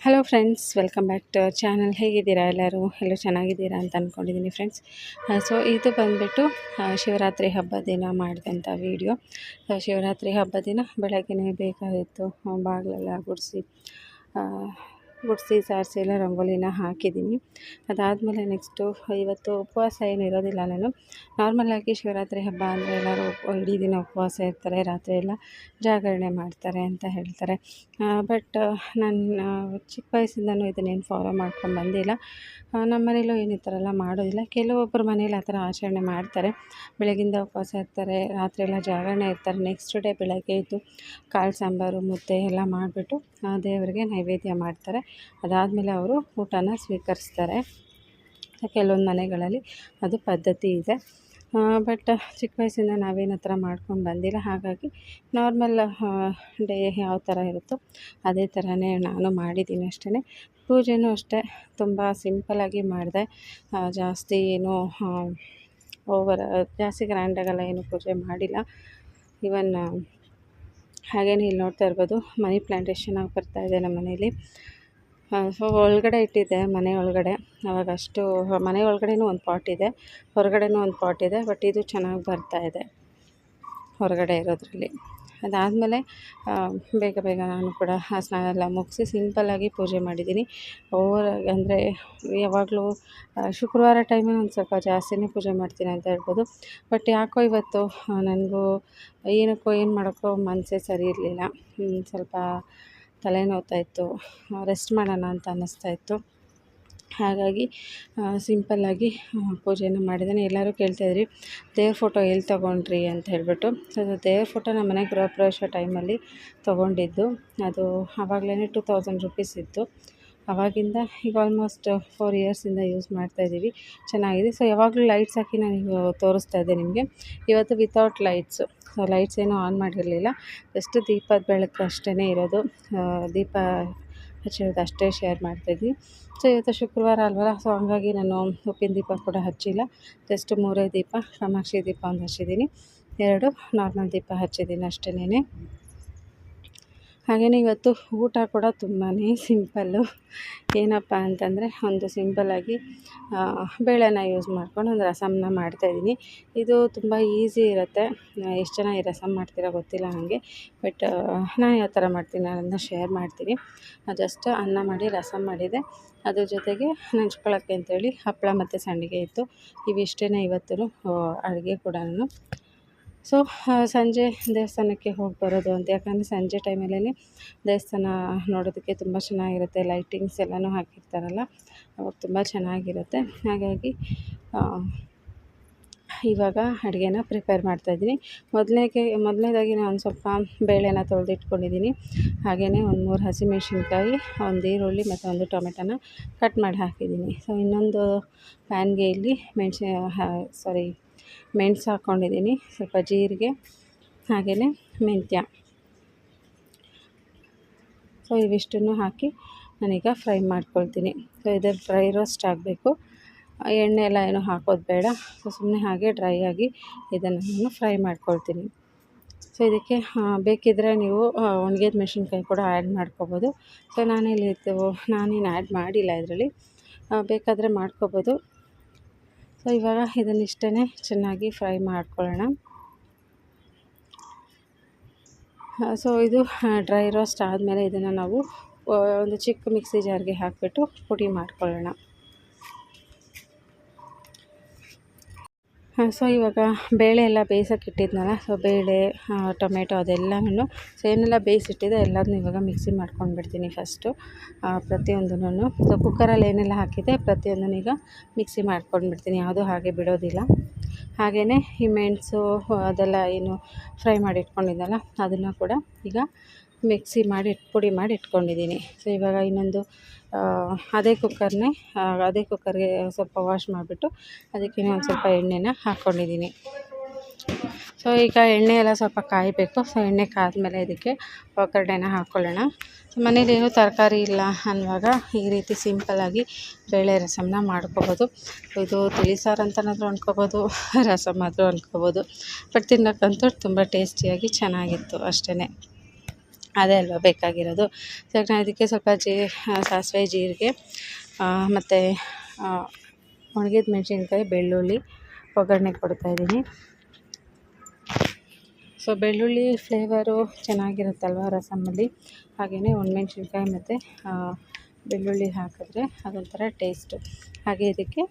Hello friends welcome back to our channel ಹೇಗಿದ್ದೀರಾ ಎಲ್ಲರೂ? ಎಲ್ಲರೂ ಚೆನ್ನಾಗಿದ್ದೀರಾ ಅಂತ ಅಂದ್ಕೊಂಡಿದ್ದೀನಿ ಫ್ರೆಂಡ್ಸ್ ಸೊ ಇದು ಬಂದುಬಿಟ್ಟು ಶಿವರಾತ್ರಿ ಹಬ್ಬದ ದಿನ ಮಾಡಿದಂಥ ವೀಡಿಯೋ ಶಿವರಾತ್ರಿ ಹಬ್ಬದ ದಿನ ಬೆಳಗ್ಗೆನೇ ಬೇಕಾಗಿತ್ತು ಬಾಗಿಲೆಲ್ಲ ಗುಡಿಸಿ ಗುಡಿಸಿ, ಸಾರಿಸಿ ಎಲ್ಲ ರಂಗೋಲಿನ ಹಾಕಿದ್ದೀನಿ. ಅದಾದಮೇಲೆ ನೆಕ್ಸ್ಟು ಇವತ್ತು ಉಪವಾಸ ಏನು ಇರೋದಿಲ್ಲ ನಾನು. ನಾರ್ಮಲ್ಲಾಗಿ ಶಿವರಾತ್ರಿ ಹಬ್ಬ ಅಂದರೆ ಎಲ್ಲರೂ ಇಡೀ ದಿನ ಉಪವಾಸ ಇರ್ತಾರೆ, ರಾತ್ರಿ ಎಲ್ಲ ಜಾಗರಣೆ ಮಾಡ್ತಾರೆ ಅಂತ ಹೇಳ್ತಾರೆ. ಬಟ್ ನಾನು ಚಿಕ್ಕ ವಯಸ್ಸಿಂದನೂ ಇದನ್ನೇನು ಫಾಲೋ ಮಾಡ್ಕೊಂಡು ಬಂದಿಲ್ಲ. ನಮ್ಮ ಮನೇಲೂ ಏನು ಈ ಥರ ಎಲ್ಲ ಮಾಡೋದಿಲ್ಲ. ಕೆಲವೊಬ್ಬರು ಮನೇಲಿ ಆ ಥರ ಆಚರಣೆ ಮಾಡ್ತಾರೆ. ಬೆಳಗಿಂದ ಉಪವಾಸ ಇರ್ತಾರೆ, ರಾತ್ರಿ ಎಲ್ಲ ಜಾಗರಣೆ ಇರ್ತಾರೆ. ನೆಕ್ಸ್ಟ್ ಡೇ ಬೆಳಗ್ಗೆ ಎದ್ದು ಕಾಳು ಸಾಂಬಾರು, ಮುದ್ದೆ ಎಲ್ಲ ಮಾಡಿಬಿಟ್ಟು ದೇವರಿಗೆ ನೈವೇದ್ಯ ಮಾಡ್ತಾರೆ. ಅದಾದಮೇಲೆ ಅವರು ಊಟನ ಸ್ವೀಕರಿಸ್ತಾರೆ. ಕೆಲವೊಂದು ಮನೆಗಳಲ್ಲಿ ಅದು ಪದ್ಧತಿ ಇದೆ. ಬಟ್ ಚಿಕ್ಕ ವಯಸ್ಸಿಂದ ನಾವೇನು ಆ ಥರ ಮಾಡ್ಕೊಂಡು ಬಂದಿಲ್ಲ. ಹಾಗಾಗಿ ನಾರ್ಮಲ್ ಡೇ ಯಾವ ಥರ ಇರುತ್ತೋ ಅದೇ ಥರನೇ ನಾನು ಮಾಡಿದ್ದೀನಿ ಅಷ್ಟೇ ಪೂಜೆನೂ ಅಷ್ಟೇ. ತುಂಬ ಸಿಂಪಲ್ಲಾಗಿ ಮಾಡಿದೆ. ಜಾಸ್ತಿ ಏನು ಓವರ್ ಜಾಸ್ತಿ ಗ್ರ್ಯಾಂಡಾಗೆಲ್ಲ ಏನು ಪೂಜೆ ಮಾಡಿಲ್ಲ. ಇವನ್ ಹಾಗೇನೆ ಇಲ್ಲಿ ನೋಡ್ತಾ ಇರ್ಬೋದು. ಮನಿ ಪ್ಲ್ಯಾಂಟೇಷನ್ ಆಗಿ ಬರ್ತಾಯಿದೆ ನಮ್ಮ ಮನೇಲಿ. ಸೊ ಒಳಗಡೆ ಇಟ್ಟಿದ್ದೆ, ಮನೆ ಒಳಗಡೆ. ಅವಾಗ ಅಷ್ಟು ಮನೆ ಒಳಗಡೆನೂ ಒಂದು ಪಾಟ್ ಇದೆ, ಹೊರಗಡೆನೂ ಒಂದು ಪಾಟ್ ಇದೆ ಬಟ್ ಇದು ಚೆನ್ನಾಗಿ ಬರ್ತಾ ಇದೆ ಹೊರಗಡೆ ಇರೋದ್ರಲ್ಲಿ. ಅದಾದಮೇಲೆ ಬೇಗ ಬೇಗ ನಾನು ಕೂಡ ಸ್ನಾನ ಎಲ್ಲ ಮುಗಿಸಿ ಸಿಂಪಲ್ಲಾಗಿ ಪೂಜೆ ಮಾಡಿದ್ದೀನಿ. ಓವರ್ ಅಂದರೆ ಯಾವಾಗಲೂ ಶುಕ್ರವಾರ ಟೈಮಲ್ಲಿ ಒಂದು ಸ್ವಲ್ಪ ಜಾಸ್ತಿನೇ ಪೂಜೆ ಮಾಡ್ತೀನಿ ಅಂತ ಹೇಳ್ಬೋದು. ಬಟ್ ಯಾಕೋ ಇವತ್ತು ನನಗೂ ಏನಕ್ಕೋ, ಏನು ಮಾಡೋಕ್ಕೋ ಮನಸ್ಸೇ ಸರಿ ಇರಲಿಲ್ಲ. ಸ್ವಲ್ಪ ತಲೆ ಇತ್ತು ರೆಸ್ಟ್ ಮಾಡೋಣ ಅಂತ ಅನ್ನಿಸ್ತಾ ಇತ್ತು ಹಾಗಾಗಿ ಸಿಂಪಲ್ಲಾಗಿ ಪೂಜೆಯನ್ನು ಮಾಡಿದ್ದೇನೆ. ಎಲ್ಲರೂ ಕೇಳ್ತಾಯಿದ್ರಿ, ದೇವ್ರ ಫೋಟೋ ಎಲ್ಲಿ ತೊಗೊಂಡ್ರಿ ಅಂತ ಹೇಳಿಬಿಟ್ಟು. ಸೊ ದೇವ್ರ ಫೋಟೋ ನಮ್ಮ ಮನೆ ಗೃಹ ಪ್ರವೇಶ ಟೈಮಲ್ಲಿ ತೊಗೊಂಡಿದ್ದು. ಅದು ಆವಾಗಲೇ ಟೂ ತೌಸಂಡ್ ರುಪೀಸ್ ಇತ್ತು. ಅವಾಗಿಂದ ಈಗ ಆಲ್ಮೋಸ್ಟ್ ಫೋರ್ ಇಯರ್ಸಿಂದ ಯೂಸ್ ಮಾಡ್ತಾಯಿದ್ದೀವಿ. ಚೆನ್ನಾಗಿದೆ. ಸೊ ಯಾವಾಗಲೂ ಲೈಟ್ಸ್ ಹಾಕಿ ನಾನು ತೋರಿಸ್ತಾ ಇದ್ದೆ ನಿಮಗೆ. ಇವತ್ತು ವಿತೌಟ್ ಲೈಟ್ಸು ಲೈಟ್ಸ್ ಏನೂ ಆನ್ ಮಾಡಿರಲಿಲ್ಲ. ಜಸ್ಟ್ ದೀಪದ ಬೆಳಕು ಅಷ್ಟೇ ಇರೋದು. ದೀಪ ಹಚ್ಚಿರೋದು ಅಷ್ಟೇ ಶೇರ್ ಮಾಡ್ತಾಯಿದ್ವಿ ಸೊ, ಇವತ್ತು ಶುಕ್ರವಾರ ಅಲ್ವಲ್ಲ? ಸೊ, ಹಂಗಾಗಿ ನಾನು ಉಪ್ಪಿನ ದೀಪ ಕೂಡ ಹಚ್ಚಿಲ್ಲ. ಜಸ್ಟ್ ಮೂರೇ ದೀಪ ಕಾಮಾಕ್ಷಿ ದೀಪ ಒಂದು ಹಚ್ಚಿದ್ದೀನಿ. ಎರಡು ನಾರ್ಮಲ್ ದೀಪ ಹಚ್ಚಿದ್ದೀನಿ ಅಷ್ಟೇನೆ ಹಾಗೆಯೇ ಇವತ್ತು ಊಟ ಕೂಡ ತುಂಬಾ ಸಿಂಪಲ್ಲು. ಏನಪ್ಪ ಅಂತಂದರೆ ಒಂದು ಸಿಂಪಲ್ಲಾಗಿ ಬೇಳೆನ ಯೂಸ್ ಮಾಡ್ಕೊಂಡು ಒಂದು ರಸಮನ್ನ ಮಾಡ್ತಾಯಿದ್ದೀನಿ ಇದು ತುಂಬ ಈಸಿ ಇರುತ್ತೆ. ಎಷ್ಟು ಜನ ಈ ರಸಮ್ ಮಾಡ್ತೀರ ಗೊತ್ತಿಲ್ಲ ನನಗೆ ಬಟ್ ನಾನು ಯಾವ ಥರ ಮಾಡ್ತೀನಿ ಅದನ್ನು ಶೇರ್ ಮಾಡ್ತೀನಿ. ಜಸ್ಟ್ ಅನ್ನ ಮಾಡಿ ರಸಮ್ ಮಾಡಿದೆ. ಅದ್ರ ಜೊತೆಗೆ ನೆಂಚ್ಕೊಳ್ಳೋಕ್ಕೆ ಅಂತೇಳಿ ಹಪ್ಪಳ ಮತ್ತು ಸಂಡಿಗೆ ಇತ್ತು. ಇವಿಷ್ಟೇ ಇವತ್ತು ಅಡುಗೆ ಕೂಡ ಸೊ ಸಂಜೆ ದೇವಸ್ಥಾನಕ್ಕೆ ಹೋಗಿ ಬರೋದು ಅಂತ. ಯಾಕಂದರೆ ಸಂಜೆ ಟೈಮಲ್ಲೇ ದೇವಸ್ಥಾನ ನೋಡೋದಕ್ಕೆ ತುಂಬ ಚೆನ್ನಾಗಿರುತ್ತೆ. ಲೈಟಿಂಗ್ಸ್ ಎಲ್ಲನೂ ಹಾಕಿರ್ತಾರಲ್ಲ, ಅವಾಗ ತುಂಬ ಚೆನ್ನಾಗಿರುತ್ತೆ. ಹಾಗಾಗಿ ಇವಾಗ ಅಡುಗೆನ ಪ್ರಿಪೇರ್ ಮಾಡ್ತಾಯಿದ್ದೀನಿ ಮೊದಲನೇಗೆ ಮೊದಲನೇದಾಗಿ ನಾನು ಸ್ವಲ್ಪ ಬೇಳೆನ ತೊಳೆದಿಟ್ಕೊಂಡಿದ್ದೀನಿ. ಹಾಗೆಯೇ ಒಂದು ಮೂರು ಹಸಿಮೆಣ್ಸಿನ್ಕಾಯಿ, ಒಂದು ಈರುಳ್ಳಿ ಮತ್ತು ಒಂದು ಟೊಮೆಟೊನ ಕಟ್ ಮಾಡಿ ಹಾಕಿದ್ದೀನಿ. ಸೊ, ಇನ್ನೊಂದು ಪ್ಯಾನ್ಗೆ ಇಲ್ಲಿ ಮೆಣಸಿನ ಸಾರಿ ಮೆಣಸು ಹಾಕ್ಕೊಂಡಿದ್ದೀನಿ. ಸ್ವಲ್ಪ ಜೀರಿಗೆ, ಹಾಗೆಯೇ ಮೆಂತ್ಯ. ಸೊ ಇವಿಷ್ಟನ್ನು ಹಾಕಿ ನಾನೀಗ ಫ್ರೈ ಮಾಡ್ಕೊಳ್ತೀನಿ. ಸೊ ಇದು ಫ್ರೈ ರೋಸ್ಟ್ ಆಗಬೇಕು. ಎಣ್ಣೆ ಎಲ್ಲ ಏನು ಹಾಕೋದು ಬೇಡ. ಸೊ ಸುಮ್ಮನೆ ಹಾಗೆ ಡ್ರೈ ಆಗಿ ಇದನ್ನು ನಾನು ಫ್ರೈ ಮಾಡ್ಕೊಳ್ತೀನಿ. ಸೊ ಇದಕ್ಕೆ ಬೇಕಿದ್ದರೆ ನೀವು ಒಣಗಿದ ಮೆಣಸಿನ್ಕಾಯಿ ಕೂಡ ಆ್ಯಡ್ ಮಾಡ್ಕೋಬೋದು. ಸೊ ನಾನಿಲ್ಲಿ ನಾನೇನು ಆ್ಯಡ್ ಮಾಡಿಲ್ಲ ಇದರಲ್ಲಿ. ಬೇಕಾದರೆ ಮಾಡ್ಕೊಬೋದು. ಸೊ, ಇವಾಗ ಇದನ್ನಿಷ್ಟೇ ಚೆನ್ನಾಗಿ ಫ್ರೈ ಮಾಡ್ಕೊಳ್ಳೋಣ. ಸೊ, ಇದು ಡ್ರೈ ರೋಸ್ಟ್ ಆದಮೇಲೆ ಇದನ್ನು ನಾವು ಒಂದು ಚಿಕ್ಕ ಮಿಕ್ಸಿ ಜಾರ್ಗೆ ಹಾಕಿಬಿಟ್ಟು ಪುಡಿ ಮಾಡ್ಕೊಳ್ಳೋಣ. ಸೊ ಇವಾಗ ಬೇಳೆ ಎಲ್ಲ ಬೇಯಿಸೋಕೆ ಇಟ್ಟಿದ್ನಲ್ಲ ಸೊ ಬೇಳೆ ಟೊಮೆಟೊ ಅದೆಲ್ಲನೂ ಸೊ ಏನೆಲ್ಲ ಬೇಯಿಸಿಟ್ಟಿದೆ ಎಲ್ಲದನ್ನೂ ಇವಾಗ ಮಿಕ್ಸಿ ಮಾಡ್ಕೊಂಡು ಬಿಡ್ತೀನಿ ಫಸ್ಟು ಪ್ರತಿಯೊಂದನ್ನು. ಸೊ ಕುಕ್ಕರಲ್ಲಿ ಏನೆಲ್ಲ ಹಾಕಿದೆ ಪ್ರತಿಯೊಂದನ್ನೂ ಈಗ ಮಿಕ್ಸಿ ಮಾಡ್ಕೊಂಡು ಬಿಡ್ತೀನಿ, ಯಾವುದೂ ಹಾಗೆ ಬಿಡೋದಿಲ್ಲ. ಹಾಗೆಯೇ ಈ ಮೆಣಸು ಅದೆಲ್ಲ ಏನು ಫ್ರೈ ಮಾಡಿ ಇಟ್ಕೊಂಡಿದ್ದಲ್ಲ ಅದನ್ನು ಕೂಡ ಈಗ ಮಿಕ್ಸಿ ಮಾಡಿ ಪುಡಿ ಮಾಡಿ ಇಟ್ಕೊಂಡಿದ್ದೀನಿ. ಸೊ ಇವಾಗ ಇನ್ನೊಂದು ಅದೇ ಕುಕ್ಕರ್ನೇ ಅದೇ ಕುಕ್ಕರ್ಗೆ ಸ್ವಲ್ಪ ವಾಶ್ ಮಾಡಿಬಿಟ್ಟು ಅದಕ್ಕೆ ಒಂದು ಸ್ವಲ್ಪ ಎಣ್ಣೆನ ಹಾಕ್ಕೊಂಡಿದ್ದೀನಿ ಸೊ ಈಗ ಎಣ್ಣೆ ಎಲ್ಲ ಸ್ವಲ್ಪ ಕಾಯಬೇಕು. ಸೊ ಎಣ್ಣೆ ಕಾದ್ಮೇಲೆ ಇದಕ್ಕೆ ಒಗ್ಗರಣೆನ ಹಾಕ್ಕೊಳ್ಳೋಣ ಸೊ ಮನೇಲಿ ಏನೂ ತರಕಾರಿ ಇಲ್ಲ ಅನ್ನುವಾಗ ಈ ರೀತಿ ಸಿಂಪಲ್ಲಾಗಿ ಬೇಳೆ ರಸಮನ್ನ ಮಾಡ್ಕೋಬೋದು. ಇದು ತಿಳಿ ಸಾರು ಅಂತನಾದರೂ ಅಂದ್ಕೋಬೋದು ರಸಮ್ ಆದರೂ ಅಂದ್ಕೋಬೋದು ಬಟ್ ತಿನ್ನೋಕ್ಕಂತೂ ತುಂಬ ಟೇಸ್ಟಿಯಾಗಿ ಚೆನ್ನಾಗಿತ್ತು ಅಷ್ಟೇ ಅದೇ ಅಲ್ವಾ ಬೇಕಾಗಿರೋದು. ಸೊ ನಾನು ಇದಕ್ಕೆ ಸ್ವಲ್ಪ ಜೀ ಸಾಸಿವೆ, ಜೀರಿಗೆ ಮತ್ತು ಒಣಗಿದ ಮೆಣಸಿನ್ಕಾಯಿ, ಬೆಳ್ಳುಳ್ಳಿ, ಒಗ್ಗರಣೆ ಕೊಡ್ತಾಯಿದ್ದೀನಿ ಸೊ ಬೆಳ್ಳುಳ್ಳಿ ಫ್ಲೇವರು ಚೆನ್ನಾಗಿರುತ್ತಲ್ವ ರಸಮಲ್ಲಿ ಹಾಗೆಯೇ ಒಣಮೆಣ್ಸಿನ್ಕಾಯಿ ಮತ್ತು ಬೆಳ್ಳುಳ್ಳಿ ಹಾಕಿದ್ರೆ ಅದೊಂಥರ ಟೇಸ್ಟು. ಹಾಗೆ ಇದಕ್ಕೆ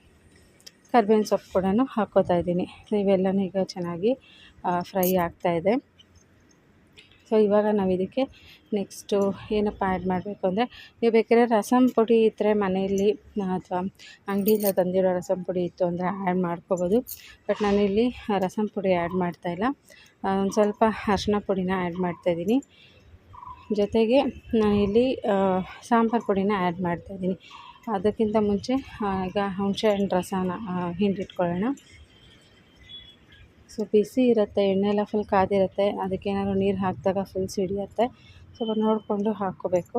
ಕರ್ಬೇವಿನ ಸೊಪ್ಪು ಕೂಡ ಹಾಕ್ಕೋತಾ ಇದ್ದೀನಿ. ಇವೆಲ್ಲನೂ ಈಗ ಚೆನ್ನಾಗಿ ಫ್ರೈ ಆಗ್ತಾಯಿದೆ ಸೊ, ಇವಾಗ ನಾವು ಇದಕ್ಕೆ ನೆಕ್ಸ್ಟು ಏನಪ್ಪ ಆ್ಯಡ್ ಮಾಡಬೇಕು ಅಂದರೆ, ನೀವು ಬೇಕಾದ್ರೆ ರಸಂ ಪುಡಿ ಇದ್ದರೆ ಮನೆಯಲ್ಲಿ, ಅಥವಾ ಅಂಗಡಿಯಿಂದ ತಂದಿರೋ ರಸಂ ಪುಡಿ ಇತ್ತು ಅಂದರೆ ಆ್ಯಡ್ ಮಾಡ್ಕೋಬೋದು. ಬಟ್ ನಾನಿಲ್ಲಿ ರಸಂ ಪುಡಿ ಆ್ಯಡ್ ಮಾಡ್ತಾಯಿಲ್ಲ ಒಂದು ಸ್ವಲ್ಪ ಅರಿಶಿನ ಪುಡಿನ ಆ್ಯಡ್ ಮಾಡ್ತಾಯಿದ್ದೀನಿ ಜೊತೆಗೆ ನಾನಿಲ್ಲಿ ಸಾಂಬಾರು ಪುಡಿನ ಆ್ಯಡ್ ಮಾಡ್ತಾಯಿದ್ದೀನಿ ಅದಕ್ಕಿಂತ ಮುಂಚೆ ಈಗ ಹುಣಸೆ ಹಣ್ಣು ರಸನ ಹಿಂಡಿಟ್ಕೊಳ್ಳೋಣ. ಸೊ ಬಿಸಿ ಇರುತ್ತೆ ಎಣ್ಣೆ ಎಲ್ಲ ಫುಲ್ ಕಾದಿರುತ್ತೆ ಅದಕ್ಕೇನಾದ್ರು ನೀರು ಹಾಕಿದಾಗ ಫುಲ್ ಸಿಡಿಯುತ್ತೆ. ಸ್ವಲ್ಪ ನೋಡಿಕೊಂಡು ಹಾಕ್ಕೋಬೇಕು.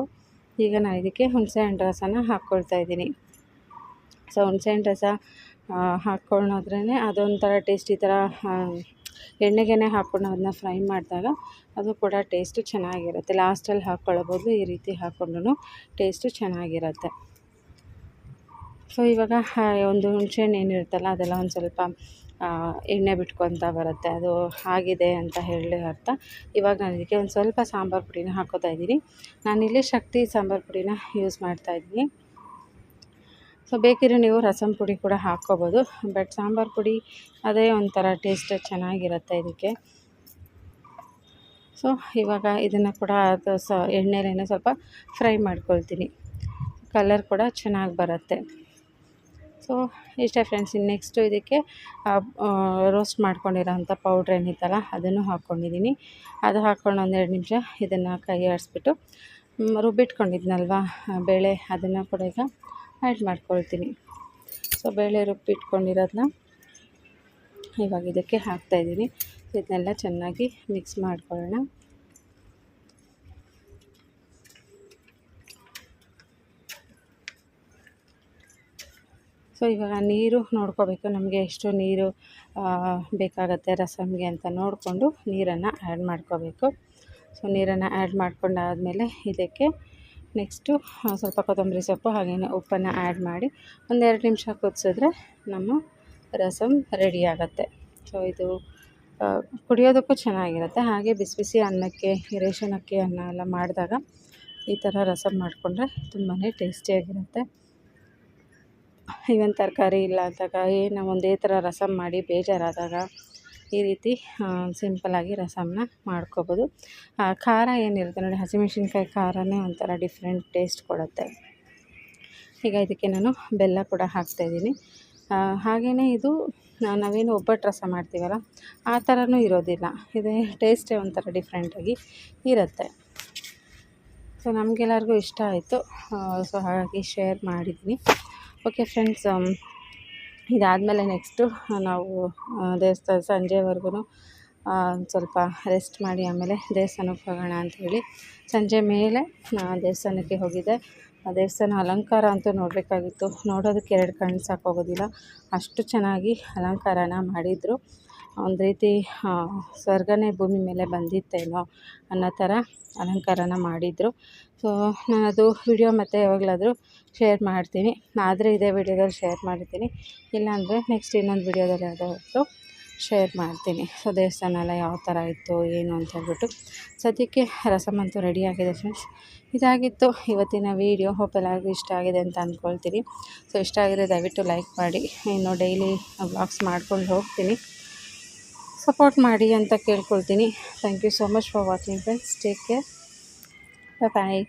ಈಗ ನಾನು ಇದಕ್ಕೆ ಹುಣಸೆ ಹಣ್ಣು ರಸನ ಹಾಕ್ಕೊಳ್ತಾ ಇದ್ದೀನಿ. ಸೊ ಹುಣಸೆ ಹಣ್ಣು ರಸ ಹಾಕ್ಕೊಳ್ಳೋದ್ರೇ ಅದೊಂಥರ ಟೇಸ್ಟ್, ಈ ಥರ ಎಣ್ಣೆಗೆನೆ ಹಾಕ್ಕೊಂಡು ಅದನ್ನ ಫ್ರೈ ಮಾಡಿದಾಗ ಅದು ಕೂಡ ಟೇಸ್ಟು ಚೆನ್ನಾಗಿರುತ್ತೆ. ಲಾಸ್ಟಲ್ಲಿ ಹಾಕ್ಕೊಳ್ಳೋ ಈ ರೀತಿ ಹಾಕ್ಕೊಂಡು ಟೇಸ್ಟು ಚೆನ್ನಾಗಿರುತ್ತೆ. ಸೊ ಇವಾಗ ಒಂದು ಹುಣಸೆ ಹಣ್ಣು ಏನಿರುತ್ತಲ್ಲ, ಅದೆಲ್ಲ ಒಂದು ಸ್ವಲ್ಪ ಎಣ್ಣೆ ಬಿಟ್ಕೊತ ಬರುತ್ತೆ. ಅದು ಆಗಿದೆ ಅಂತ ಹೇಳಿ ಅರ್ಥ. ಇವಾಗ ನಾನು ಇದಕ್ಕೆ ಒಂದು ಸ್ವಲ್ಪ ಸಾಂಬಾರು ಪುಡಿನ ಹಾಕೋತಾ ಇದ್ದೀನಿ. ನಾನಿಲ್ಲಿ ಶಕ್ತಿ ಸಾಂಬಾರು ಪುಡಿನ ಯೂಸ್ ಮಾಡ್ತಾಯಿದ್ದೀನಿ ಸೊ ಬೇಕಿದ್ರೆ ನೀವು ರಸಂ ಪುಡಿ ಕೂಡ ಹಾಕ್ಕೋಬೋದು. ಬಟ್ ಸಾಂಬಾರು ಪುಡಿ ಅದೇ ಒಂಥರ ಟೇಸ್ಟ್ ಚೆನ್ನಾಗಿರುತ್ತೆ ಇದಕ್ಕೆ. ಸೊ ಇವಾಗ ಇದನ್ನು ಕೂಡ ಅದು ಸ ಎಣ್ಣೆಲೇನೆ ಸ್ವಲ್ಪ ಫ್ರೈ ಮಾಡ್ಕೊಳ್ತೀನಿ. ಕಲರ್ ಕೂಡ ಚೆನ್ನಾಗಿ ಬರುತ್ತೆ. ಸೊ, ಇಷ್ಟೇ ಫ್ರೆಂಡ್ಸ್ ಇನ್ನು ನೆಕ್ಸ್ಟು ಇದಕ್ಕೆ ರೋಸ್ಟ್ ಮಾಡ್ಕೊಂಡಿರೋಂಥ ಪೌಡ್ರ್ ಏನಿತ್ತಲ್ಲ, ಅದನ್ನು ಹಾಕ್ಕೊಂಡಿದ್ದೀನಿ ಅದು ಹಾಕ್ಕೊಂಡು ಒಂದೆರಡು ನಿಮಿಷ ಇದನ್ನು ಕೈ ಆಡಿಸ್ಬಿಟ್ಟು ರುಬ್ಬಿಟ್ಕೊಂಡಿದ್ನಲ್ವ ಬೇಳೆ, ಅದನ್ನು ಕೂಡ ಈಗ ಆ್ಯಡ್ ಮಾಡ್ಕೊಳ್ತೀನಿ. ಸೊ, ಬೇಳೆ ರುಬ್ಬಿಟ್ಕೊಂಡಿರೋದನ್ನ ಇವಾಗ ಇದಕ್ಕೆ ಹಾಕ್ತಾಯಿದ್ದೀನಿ ಇದನ್ನೆಲ್ಲ ಚೆನ್ನಾಗಿ ಮಿಕ್ಸ್ ಮಾಡ್ಕೊಳ್ಳೋಣ. ಸೊ, ಇವಾಗ ನೀರು ನೋಡ್ಕೋಬೇಕು. ನಮಗೆ ಎಷ್ಟು ನೀರು ಬೇಕಾಗತ್ತೆ ರಸಮ್ಗೆ ಅಂತ ನೋಡಿಕೊಂಡು ನೀರನ್ನು ಆ್ಯಡ್ ಮಾಡ್ಕೋಬೇಕು. ಸೊ, ನೀರನ್ನು ಆ್ಯಡ್ ಮಾಡ್ಕೊಂಡಾದಮೇಲೆ ಇದಕ್ಕೆ ನೆಕ್ಸ್ಟು ಸ್ವಲ್ಪ ಕೊತ್ತಂಬರಿ ಸೊಪ್ಪು ಹಾಗೆಯೇ ಉಪ್ಪನ್ನು ಆ್ಯಡ್ ಮಾಡಿ ಒಂದೆರಡು ನಿಮಿಷ ಕುದಿಸಿದ್ರೆ ನಮ್ಮ ರಸಮ್ ರೆಡಿ ಆಗುತ್ತೆ. ಸೊ, ಇದು ಕುಡಿಯೋದಕ್ಕೂ ಚೆನ್ನಾಗಿರುತ್ತೆ. ಹಾಗೆ ಬಿಸಿ ಬಿಸಿ ಅನ್ನಕ್ಕೆ ರೇಷನ್ ಅಕ್ಕಿ ಅನ್ನ ಎಲ್ಲ ಮಾಡಿದಾಗ ಈ ಥರ ರಸಮ್ ಮಾಡಿಕೊಂಡ್ರೆ ತುಂಬಾ ಟೇಸ್ಟಿಯಾಗಿರುತ್ತೆ ಈವನ್ ತರಕಾರಿ ಇಲ್ಲ ಅಂದಾಗ ಏನು ಒಂದೇ ಥರ ರಸಮ್ ಮಾಡಿ ಬೇಜಾರಾದಾಗ ಈ ರೀತಿ ಸಿಂಪಲ್ಲಾಗಿ ರಸಮ್ನ ಮಾಡ್ಕೋಬೋದು. ಖಾರ ಏನಿರುತ್ತೆ ನೋಡಿ, ಹಸಿಮೆಣ್ಸಿನ್ಕಾಯಿ ಖಾರನೇ ಒಂಥರ ಡಿಫ್ರೆಂಟ್ ಟೇಸ್ಟ್ ಕೊಡುತ್ತೆ. ಈಗ ಇದಕ್ಕೆ ನಾನು ಬೆಲ್ಲ ಕೂಡ ಹಾಕ್ತಾಯಿದ್ದೀನಿ ಹಾಗೆಯೇ ಇದು ನಾವೇನು ಒಬ್ಬಟ್ಟು ರಸ ಮಾಡ್ತೀವಲ್ಲ, ಆ ಥರನೂ ಇರೋದಿಲ್ಲ. ಇದೇ ಟೇಸ್ಟೇ ಒಂಥರ ಡಿಫ್ರೆಂಟಾಗಿ ಇರುತ್ತೆ. ಸೊ ನಮಗೆಲ್ಲರಿಗೂ ಇಷ್ಟ ಆಯಿತು. ಸೊ ಹಾಗಾಗಿ ಶೇರ್ ಮಾಡಿದ್ದೀನಿ. ಓಕೆ ಫ್ರೆಂಡ್ಸ್ ಇದಾದಮೇಲೆ ನೆಕ್ಸ್ಟು ನಾವು ದೇವಸ್ಥಾನ ಸಂಜೆವರೆಗೂ ಸ್ವಲ್ಪ ರೆಸ್ಟ್ ಮಾಡಿ ಆಮೇಲೆ ದೇವಸ್ಥಾನಕ್ಕೆ ಹೋಗೋಣ ಅಂಥೇಳಿ ಸಂಜೆ ಮೇಲೆ ದೇವಸ್ಥಾನಕ್ಕೆ ಹೋಗಿದ್ದೆ. ಆ, ದೇವಸ್ಥಾನ ಅಲಂಕಾರ ಅಂತೂ ನೋಡಬೇಕಾಗಿತ್ತು. ನೋಡೋದಕ್ಕೆ ಎರಡು ಕಣ್ಣು ಸಾಕಾಗೋದಿಲ್ಲ ಅಷ್ಟು ಚೆನ್ನಾಗಿ ಅಲಂಕಾರನ ಮಾಡಿದರು. ಒಂದು ರೀತಿ ಸ್ವರ್ಗನೇ ಭೂಮಿ ಮೇಲೆ ಬಂದಿತ್ತೇನೋ ಅನ್ನೋ ಥರ ಅಲಂಕಾರನ ಮಾಡಿದರು. ಸೊ ನಾನು ಅದು ವಿಡಿಯೋ ಮತ್ತು ಯಾವಾಗಲಾದರೂ ಶೇರ್ ಮಾಡ್ತೀನಿ. ಆದರೆ ಇದೇ ವಿಡಿಯೋದಲ್ಲಿ ಶೇರ್ ಮಾಡ್ತೀನಿ ಇಲ್ಲಾಂದರೆ ನೆಕ್ಸ್ಟ್ ಇನ್ನೊಂದು ವಿಡಿಯೋದಲ್ಲಿ ಯಾವುದಾದ್ರು ಶೇರ್ ಮಾಡ್ತೀನಿ. ಸೊ ದೇವಸ್ಥಾನ ಎಲ್ಲ ಯಾವ ಥರ ಇತ್ತು, ಏನು ಅಂತ ಹೇಳ್ಬಿಟ್ಟು. ಸದ್ಯಕ್ಕೆ ರಸಮ್ ಅಂತೂ ರೆಡಿ ಆಗಿದೆ ಫ್ರೆಂಡ್ಸ್ ಇದಾಗಿತ್ತು. ಇವತ್ತಿನ ವೀಡಿಯೋ ಹೋಪ್ ಎಲ್ಲರಿಗೂ ಇಷ್ಟ ಆಗಿದೆ ಅಂತ ಅಂದ್ಕೊಳ್ತೀನಿ ಸೊ ಇಷ್ಟ ಆಗಿದೆ ದಯವಿಟ್ಟು ಲೈಕ್ ಮಾಡಿ. ಇನ್ನು ಡೈಲಿ ವ್ಲಾಗ್ಸ್ ಮಾಡ್ಕೊಂಡು ಹೋಗ್ತೀನಿ. ಸಪೋರ್ಟ್ ಮಾಡಿ ಅಂತ ಕೇಳ್ಕೊಳ್ತೀನಿ. Thank you so much for watching friends take care bye